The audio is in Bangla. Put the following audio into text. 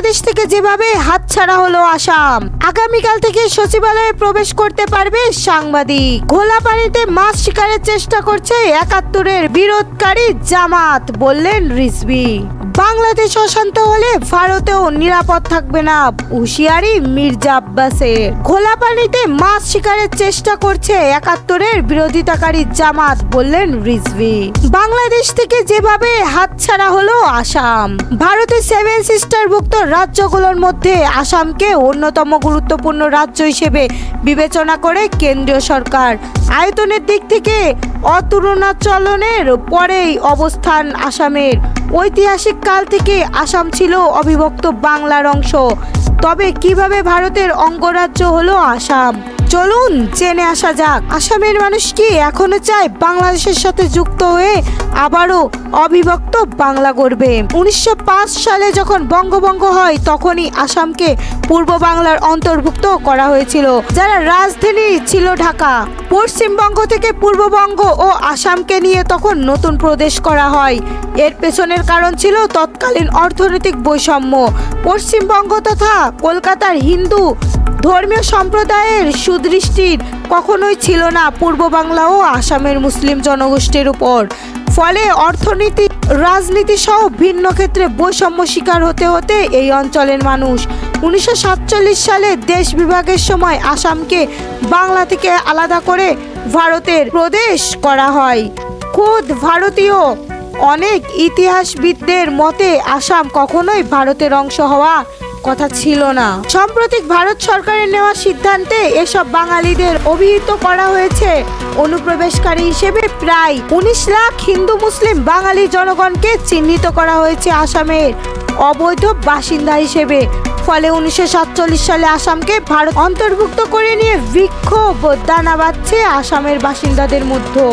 বাংলাদেশ থেকে যেভাবে হাতছাড়া হলো আসাম, আগামীকাল থেকে সচিবালয়ে প্রবেশ করতে পারবে সাংবাদিক। ঘোলা পানিতে মাছ শিকারের চেষ্টা করছে একাত্তরের বিরোধকারী জামাত, বললেন রিজভি। বাংলাদেশ অশান্ত হলে ভারতেও নিরাপদ থাকবে না হুঁশিয়ারি মির্জা আব্বাসের। ঘোলা পানিতে মাছ শিকারের চেষ্টা করছে একাত্তরের বিরোধিতাকারী জামাত, বললেন রিজভি। বাংলাদেশ থেকে যেভাবে হাতছাড়া হলো আসাম, ভারতের সেভেন সিস্টারভুক্ত রাজ্যগুলোর মধ্যে আসামকে অন্যতম গুরুত্বপূর্ণ রাজ্য হিসেবে বিবেচনা করে কেন্দ্রীয় সরকার। আয়তনের দিক থেকে অতুলনাচলনের পরেই অবস্থান আসামের। ঐতিহাসিক কাল থেকে আসাম ছিল অবিভক্ত বাংলার অংশ। তবে কীভাবে ভারতের অঙ্গরাজ্য হলো আসাম? চলুন, জেনে আসা যাক। আসামের মানুষ কি এখনও চায় বাংলাদেশের সাথে যুক্ত হয়ে আবারও অবিভক্ত বাংলা গড়বে? উনিশশো পাঁচ সালে যখন বঙ্গভঙ্গ হয়, তখনই আসামকে পূর্ব বাংলার অন্তর্ভুক্ত করা হয়েছিল, যারা রাজধানী ছিল ঢাকা। পশ্চিমবঙ্গ থেকে পূর্ববঙ্গ ও আসামকে নিয়ে তখন নতুন প্রদেশ করা হয়। এর পেছনের কারণ ছিল তৎকালীন অর্থনৈতিক বৈষম্য। পশ্চিমবঙ্গ তথা কলকাতার হিন্দু ধর্মীয় সম্প্রদায়ের সুদৃষ্টির কখনোই ছিল না পূর্ব বাংলা ও আসামের মুসলিম জনগোষ্ঠীর উপর। ফলে অর্থনীতি, রাজনীতি সহ ভিন্ন ক্ষেত্রে বৈষম্য শিকার হতে হতে এই অঞ্চলের মানুষ উনিশশো সাতচল্লিশ সালে দেশ বিভাগের সময় আসামকে বাংলা থেকে আলাদা করে ভারতের প্রদেশ করা হয়। খোদ ভারতীয় অনেক ইতিহাসবিদদের মতে আসাম কখনোই ভারতের অংশ হওয়া কথা ছিল না। সাম্প্রতিক ভারত সরকারের নেওয়া সিদ্ধান্তে এসব বাঙালিদের অভিহিত করা হয়েছে। অনুপ্রবেশকারী হিসেবে প্রায় উনিশ লাখ হিন্দু মুসলিম বাঙালি জনগণকে চিহ্নিত করা হয়েছে আসামের অবৈধ বাসিন্দা হিসেবে। ফলে উনিশশো সাতচল্লিশ সালে আসামকে ভারত অন্তর্ভুক্ত করে নিয়ে বিক্ষোভ দানা বাঁধছে আসামের বাসিন্দাদের মধ্যে।